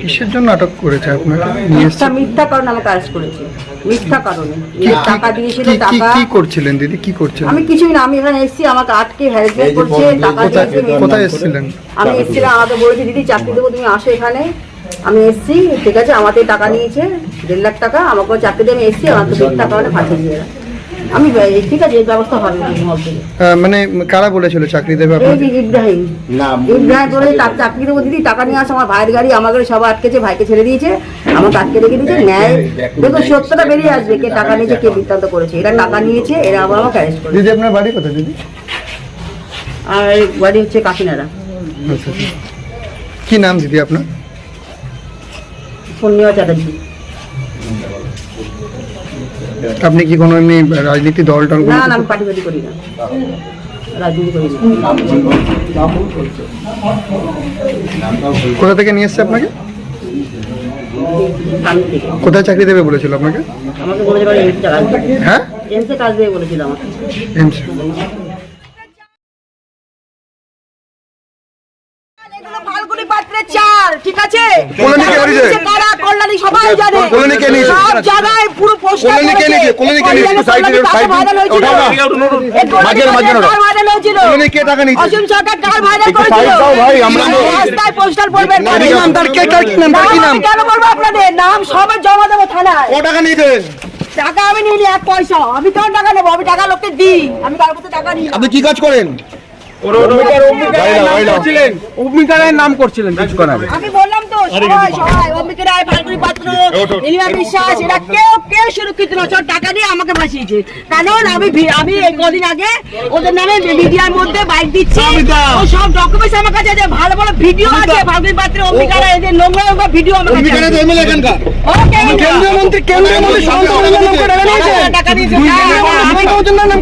কিসের জন্য আটক করেছে আপনাকে? মিথ্যা মিথ্যা কারণে আমাকে অ্যারেস্ট করেছে। মিথ্যা কারণে। যে টাকা দিয়েছিল কি- কি- টাকা কি করছিলেন দিদি? কি করছিলেন? আমি কিছুই না আমি এখানে এসেছি আমাকে আটকে হ্যারাসমেন্ট করছে টাকা কোথায় দিয়েছে কোথায় এসেছিলেন? আমি এসেছিলাম আমাকে বলেছে দিদি চাকরি দেবো তুমি আসো এখানে। আমি এসেছি ঠিক আছে আমাদের টাকা নিয়েছে দেড় লাখ টাকা আমাকে চাকরি দিয়ে আমি এসেছি আমার তো মিথ্যা কারণে ফাঁসিয়ে দিয়ে এরা। আমি ঠিক আছে এই ব্যবস্থা হবে আহ, মানে কারা বলেছিল চাকরি দেবে আপনাকে ইব্রাহিম। ইব্রাহিম বলে তা- চাকরি দেবো দিদি টাকা নিয়ে আসো আমার ভাইয়ের গাড়ি আমার গাড়ি সব আটকেছে ভাইকে ছেড়ে দিয়েছে আমাকে আটকে রেখে দিয়েছে ন্যায়। দেখো সত্যটা বেরিয়ে আসবে কে টাকা নিয়েছে কে বৃত্তান্ত করেছে। এরা টাকা নিয়েছে এরা আবার আমাকে অ্যারেস্ট করেছে। দিদি আপনার বাড়ি কোথায় দিদি? আর বাড়ি হচ্ছে কাকিনাড়া। আচ্ছা, আচ্ছা। কি নাম দিদি আপনার? পূর্ণিমা চ্যাটার্জি। আপনি কি কোনো এমনি রাজনীতি দল টল না না আমি পার্টি পার্টি করি না। রাজনীতি করি কোথা থেকে নিয়ে এসছে আপনাকে? কোথায় চাকরি দেবে বলেছিল আপনাকে? আমাকে হ্যাঁ? এমসি কাজ দেবে বলেছিল আমাকে। এমসি। চাল ঠিক আছে? সবাই জানে কলোনি কে নিয়েছে? সব জায়গায় পুরো পোস্টার কলোনি কে নিয়েছে? কলোনি কে নিয়েছে? ভাইরাল হয়েছিল ওঠাও না। মাঝখানে ওঠাও। কার ভাইরাল হয়েছিল কে টাকা নিয়েছে? অসীম সরকার কার ভাইরাল করেছিল side দাও ভাই, আমরা- রাস্তায় পোস্টার পড়বেন কি নাম তার? কে কার কি নাম? তার কি নাম? কেন বলব আপনাদের নাম সবার জমা দেবো থানায় ক টাকা নিয়েছেন টাকা আমি নিই নি এক পয়সা আমি কেন টাকা নেব আমি টাকা লোককে দিই আমি কারোর কাছে টাকা নিই আপনি কি কাজ করেন অগ্নিকারের নাম করছিলেন কিছুক্ষণ আগে আমি বললাম সবাই সবাই অম্বিকা রায় ফাল্গুনি পাত্র নীলিমা বিশ্বাস এরা কেউ কেউ সুরক্ষিত নয় সব টাকা দিয়ে আমাকে বাঁচিয়েছে কারণ আমি আমি এই কদিন আগে ওদের নামে মিডিয়ার মধ্যে বাইক দিচ্ছি ও সব ডকুমেন্টস আমার কাছে আছে ভালো ভালো ভিডিও আছে ফাল্গুনি পাত্র অম্বিকা রায় এদের নোংরা নোংরা ভিডিও আমার কাছে আছে। এমএলএ এখানকার ও, কেন্দ্রীয় মন্ত্রী কেন্দ্রীয় মন্ত্রী শান্ত টাকা দিয়েছে। হ্যাঁ, আমি- নামকে টাকা